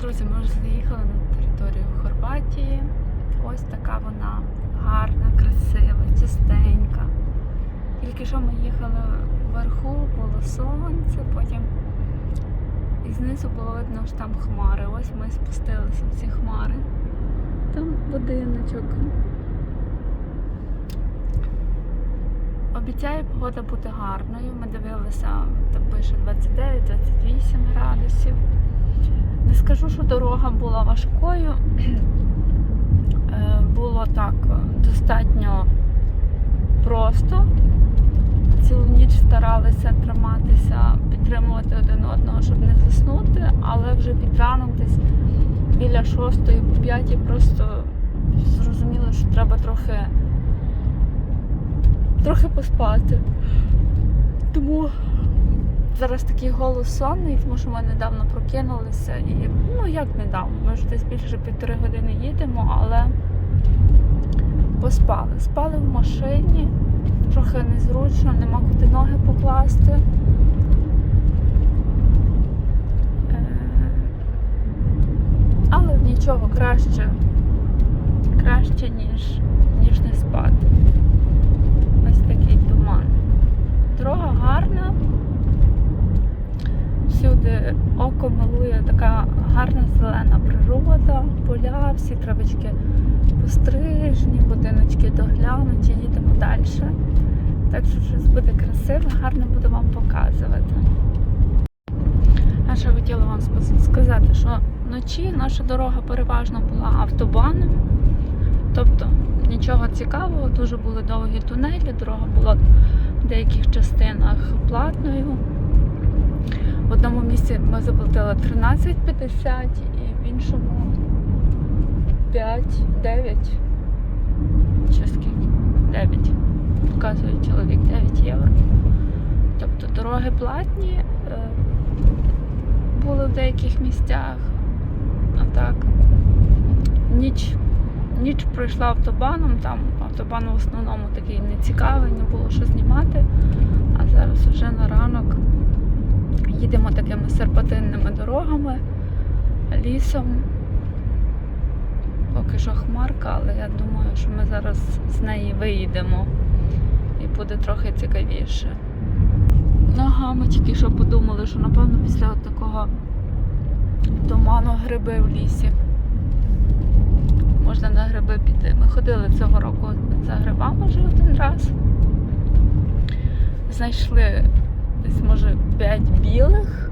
Друзі, ми вже заїхали на територію Хорватії. Ось така вона гарна, красива, чистенька. Тільки що ми їхали вверху, було сонце, потім і знизу було видно, що там хмари. Ось ми спустилися в ці хмари. Там будиночок. Обіцяє погода бути гарною. Ми дивилися, там пише 29-28 градусів. Не скажу, що дорога була важкою. Е, Було так достатньо просто. Цілу ніч старалися триматися, підтримувати один одного, щоб не заснути, але вже під ранок десь біля шостої по п'ятій просто зрозуміло, що треба трохи, трохи поспати. Тому зараз такий голос сонний, тому що ми недавно прокинулися і ну як недавно, ми вже десь більше півтори години їдемо, але поспали. Спали в машині, трохи незручно, нема куди ноги покласти. Е, Але нічого краще, краще, ніж, ніж не спати. Ось такий туман. Дорога гарна. Всюди око милує така гарна зелена природа, поля, всі травички пострижені, будиночки доглянуті, їдемо далі. Так що щось буде красиве, гарно буду вам показувати. А ще хотіла вам сказати, що вночі наша дорога переважно була автобаном. Тобто нічого цікавого, дуже були довгі тунелі, дорога була в деяких частинах платною. В одному місці ми заплатили 13,50 і в іншому 5, 9 чи скільки? 9. Показує чоловік 9 євро. Тобто дороги платні е, були в деяких місцях. А так, ніч, ніч пройшла автобаном, там автобан в основному такий нецікавий, не було що знімати. А зараз вже на ранок їдемо такими серпатинними дорогами, лісом. Поки що хмарка, але я думаю, що ми зараз з неї виїдемо і буде трохи цікавіше. Ага, ми тільки що подумали, що напевно після от такого туману гриби в лісі. Можна на гриби піти. Ми ходили цього року за грибами вже один раз. Знайшли десь, може, 5 білих,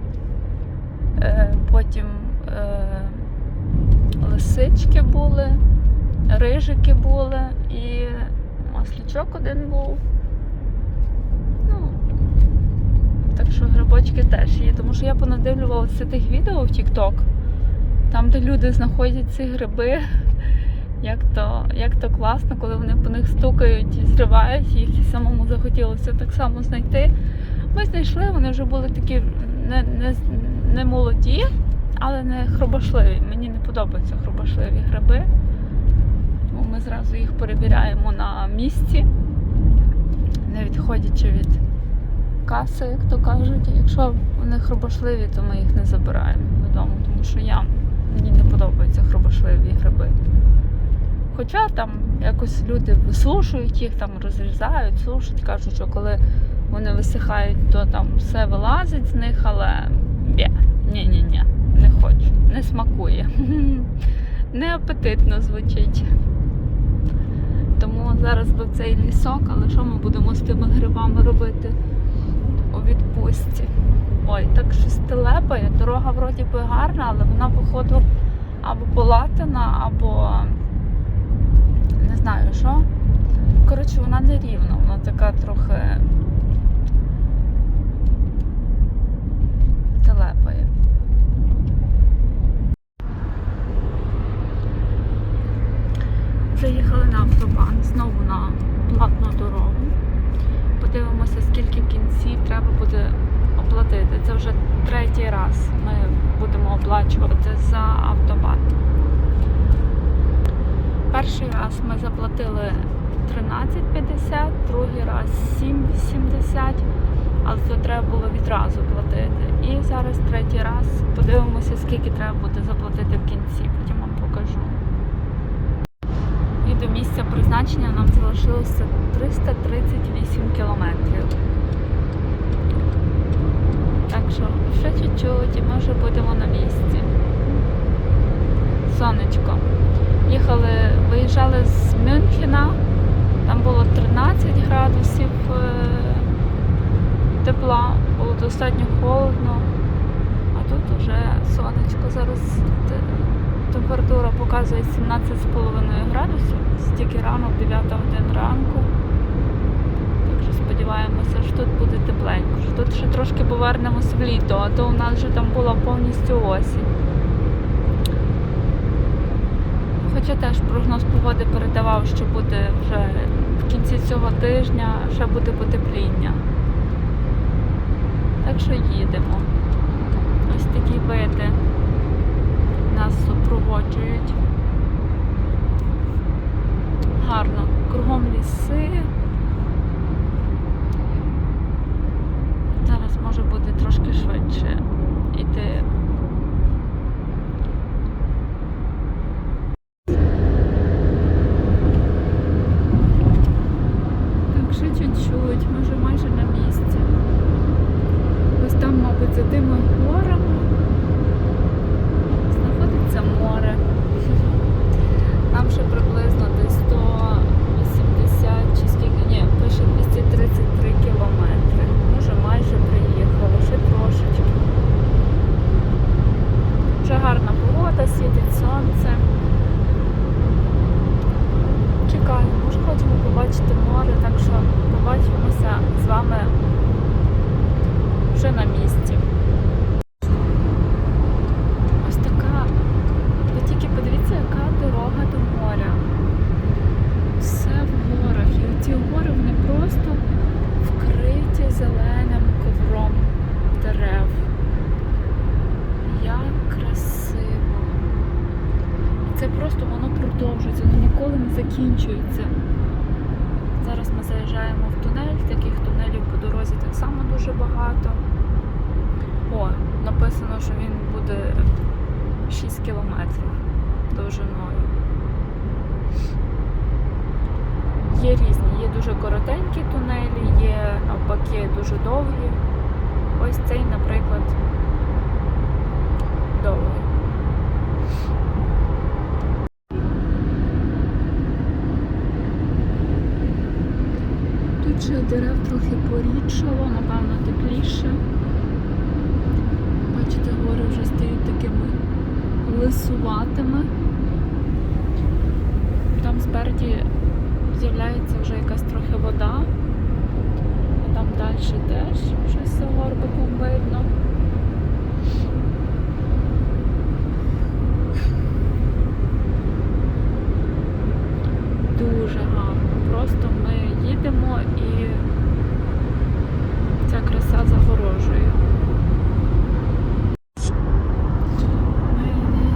е, потім е, лисички були, рижики були і маслячок один був. Ну, так що грибочки теж є. Тому що я понадивлювалася тих відео в TikTok, там, де люди знаходять ці гриби. Як то, як то класно, коли вони по них стукають і зривають їх, і самому захотілося так само знайти. Ми знайшли, вони вже були такі не, не, не молоді, але не хробошливі. Мені не подобаються хробошливі гриби. Тому ми зразу їх перевіряємо на місці, не відходячи від каси, як то кажуть. Якщо вони хробошливі, то ми їх не забираємо додому, тому що я мені не подобаються хробошливі гриби. Хоча там якось люди висушують їх, там розрізають, сушать, кажуть, що коли вони висихають, то там все вилазить з них, але ні-ні-ні, не хочу, не смакує. Не апетитно звучить. Тому зараз би цей лісок, але що ми будемо з тими грибами робити у відпустці? Ой, так щось телепає. Дорога вроді би гарна, але вона, походу, або полатана, або не знаю що. Коротше, вона не рівна, вона така трохи телепає. Заїхали на автобан, знову на платну дорогу. Подивимося, скільки в кінці треба буде оплатити. Це вже третій раз ми будемо оплачувати за автобан. Перший раз ми заплатили 13,50, другий раз 7,80, але це треба було відразу платити. І зараз третій раз подивимося, скільки треба буде заплатити в кінці, потім вам покажу. І до місця призначення нам залишилося 338 кілометрів. Так що ще чуть-чуть і ми вже будемо на місці. Сонечко. Їхали, виїжджали з Мюнхена, там було 13 градусів е, тепла, було достатньо холодно, а тут вже сонечко. Зараз те- температура показує 17,5 градусів, стільки ранок, 9 годин ранку. Так що сподіваємося, що тут буде тепленько, що тут ще трошки повернемось в літо, а то у нас вже там була повністю осінь. Хоча теж прогноз погоди передавав, що буде вже в кінці цього тижня ще буде потепління. Так що їдемо. Ось такі види нас. Гарно. Кругом ліси. Зараз може бути трошки швидше іти. Так, ще чуть-чуть, ми вже майже на місці. Ось там, мабуть, за тими горами знаходиться море. Нам ще приблизно десь 180 чи скільки, ні, пише 233 кілометри. Ми вже майже приїхали, ще трошечки. Вже гарна погода, світить сонце. Чекаємо, може хочемо побачити море, так що побачимося з вами вже на місці. Ось така. Ви тільки подивіться, яка дорога до моря. Все в горах. І ці гори вони просто вкриті зеленим ковром дерев. Як красиво. І це просто воно продовжується, воно ніколи не закінчується. Зараз ми заїжджаємо в тунель, таких тунелів по дорозі так само дуже багато. О, написано, що він буде 6 кілометрів довжиною. Є різні, є дуже коротенькі тунелі, є навпаки дуже довгі. Ось цей, наприклад, довгий. Тут ще дерев трохи порідшало, напевно, тепліше. Бачите, гори вже стають такими лисуватими. Там спереді з'являється вже якась трохи вода. А там далі теж щось за горбиком видно. Дуже гарно. Просто ми їдемо і ця краса загорожує. Ми йдемо.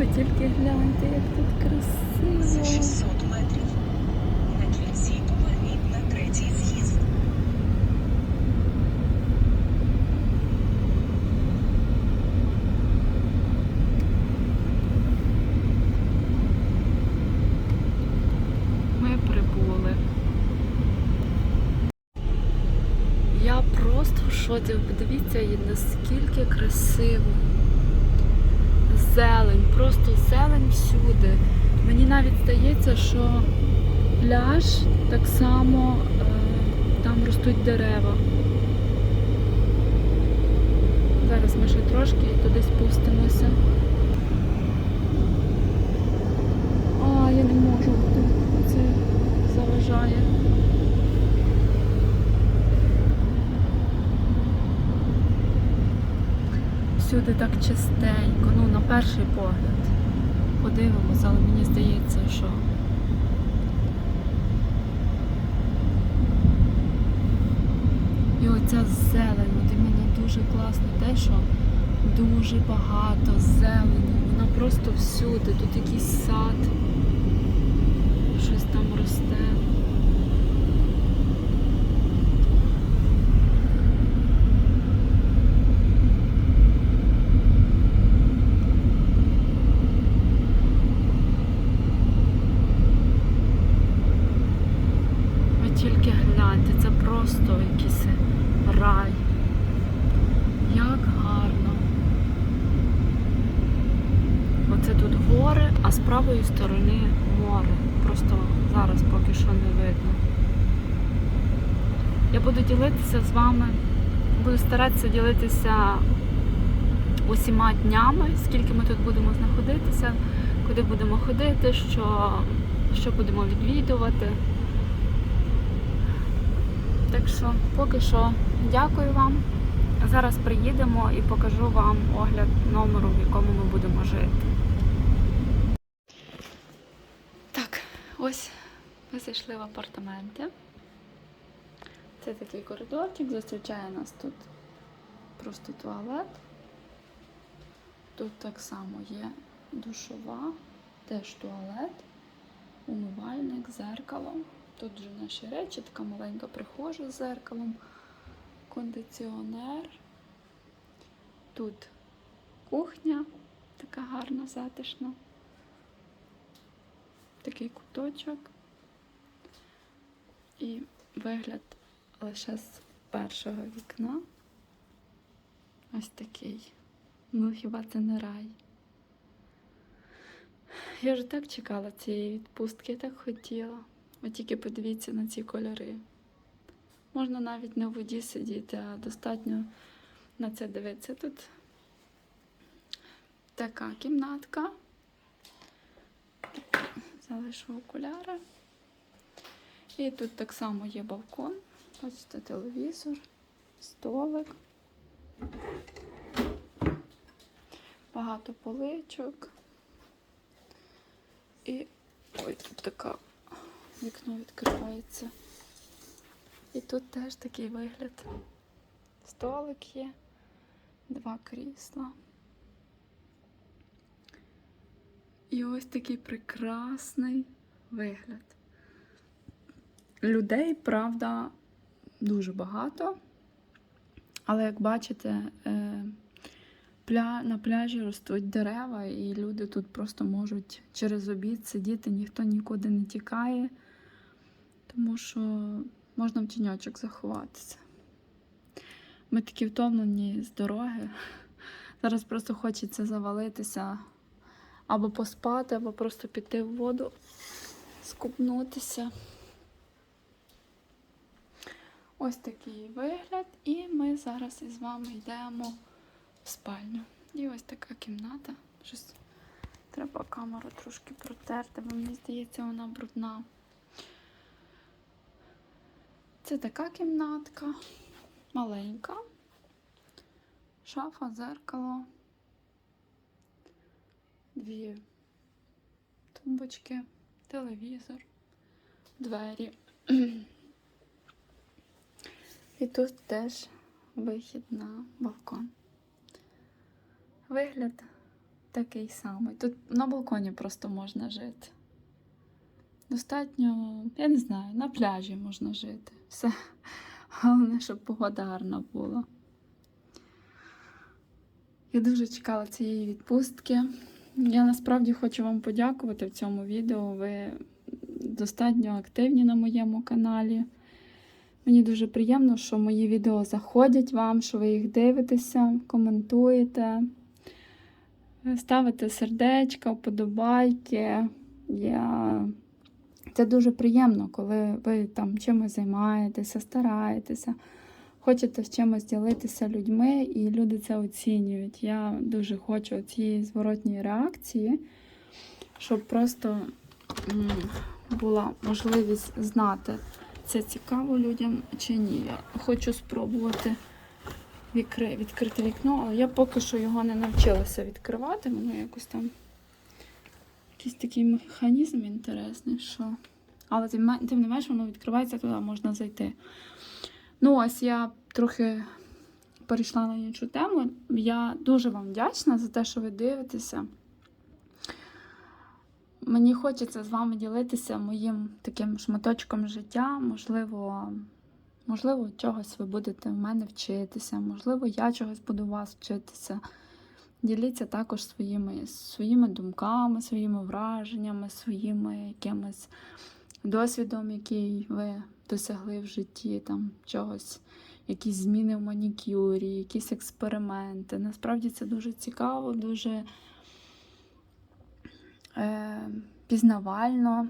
Ви тільки гляньте, як тут За красиво. 600 метрів. На кінці поверніть на третій з'їзд. Я просто в шоці. Подивіться, і наскільки красиво. Зелень, просто зелень всюди. Мені навіть здається, що пляж так само е, там ростуть дерева. Зараз ми ще трошки і туди спустимося. А, я не можу бути. Це заважає. Всюди так чистенько, ну на перший погляд. Подивимося, але мені здається, що І оця зелень, от мені дуже класно те, що дуже багато зелені. Вона просто всюди. Тут якийсь сад, щось там росте. Ви тільки гляньте, це просто якийсь рай. Як гарно. Оце тут гори, а з правої сторони море. Просто зараз поки що не видно. Я буду ділитися з вами, буду старатися ділитися усіма днями, скільки ми тут будемо знаходитися, куди будемо ходити, що, що будемо відвідувати. Так що поки що дякую вам. Зараз приїдемо і покажу вам огляд номеру, в якому ми будемо жити. Так, ось ми зайшли в апартаменти. Це такий коридорчик, зустрічає нас тут просто туалет. Тут так само є душова, теж туалет, умивальник, зеркало. Тут вже наші речі, така маленька прихожа з зеркалом, кондиціонер. Тут кухня, така гарна, затишна. Такий куточок. І вигляд лише з першого вікна. Ось такий. Ну, хіба це не рай? Я вже так чекала цієї відпустки, так хотіла. Ви тільки подивіться на ці кольори. Можна навіть не в воді сидіти, а достатньо на це дивитися. Тут така кімнатка. Залишу окуляри. І тут так само є балкон. Бачите, телевізор, столик. Багато поличок. І ой, тут така вікно відкривається. І тут теж такий вигляд. Столик є, два крісла. І ось такий прекрасний вигляд. Людей, правда, дуже багато. Але як бачите, е, на пляжі ростуть дерева, і люди тут просто можуть через обід сидіти, ніхто нікуди не тікає, тому що можна в тіньочок заховатися. Ми такі втомлені з дороги. Зараз просто хочеться завалитися або поспати, або просто піти в воду, скупнутися. Ось такий вигляд, і ми зараз із вами йдемо в спальню. І ось така кімната. Треба камеру трошки протерти, бо мені здається, вона брудна. Це така кімнатка, маленька, шафа, зеркало, дві тумбочки, телевізор, двері. І тут теж вихід на балкон. Вигляд такий самий. Тут на балконі просто можна жити. Достатньо, я не знаю, на пляжі можна жити. Все. Головне, щоб погода була. Я дуже чекала цієї відпустки. Я насправді хочу вам подякувати в цьому відео. Ви достатньо активні на моєму каналі. Мені дуже приємно, що мої відео заходять вам, що ви їх дивитеся, коментуєте, ставите сердечка, вподобайки. Я... Це дуже приємно, коли ви там чимось займаєтеся, стараєтеся, хочете з чимось ділитися людьми, і люди це оцінюють. Я дуже хочу цієї зворотньої реакції, щоб просто була можливість знати, це цікаво людям чи ні. Я хочу спробувати відкри... відкрити вікно, але я поки що його не навчилася відкривати. Воно якось там якийсь такий механізм інтересний, що. Але тим не менш воно відкривається, туди можна зайти. Ну, ось я трохи перейшла на іншу тему. Я дуже вам вдячна за те, що ви дивитеся. Мені хочеться з вами ділитися моїм таким шматочком життя. Можливо, можливо, чогось ви будете в мене вчитися, можливо, я чогось буду у вас вчитися. Діліться також своїми, своїми думками, своїми враженнями, своїми якимось досвідом, який ви досягли в житті, там чогось, якісь зміни в манікюрі, якісь експерименти. Насправді це дуже цікаво, дуже е, пізнавально.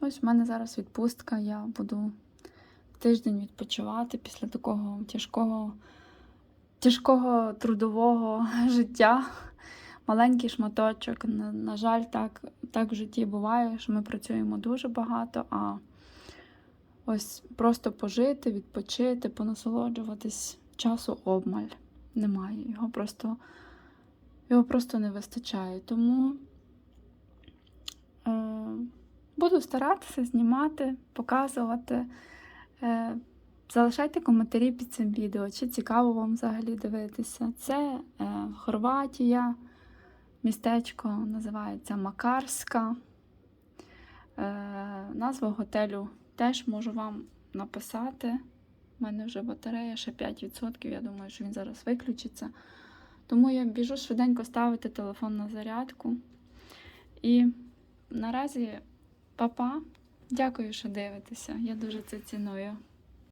Ось в мене зараз відпустка, я буду тиждень відпочивати після такого тяжкого, тяжкого трудового життя. Маленький шматочок. На, на жаль, так, так в житті буває, що ми працюємо дуже багато, а ось просто пожити, відпочити, понасолоджуватись часу обмаль. Немає. Його просто, його просто не вистачає. Тому буду старатися знімати, показувати. Е, Залишайте коментарі під цим відео, чи цікаво вам взагалі дивитися. Це е, Хорватія, містечко називається Макарська. Е, назву готелю теж можу вам написати. У мене вже батарея ще 5%, я думаю, що він зараз виключиться. Тому я біжу швиденько ставити телефон на зарядку. І наразі, папа, дякую, що дивитеся. Я дуже це ціную.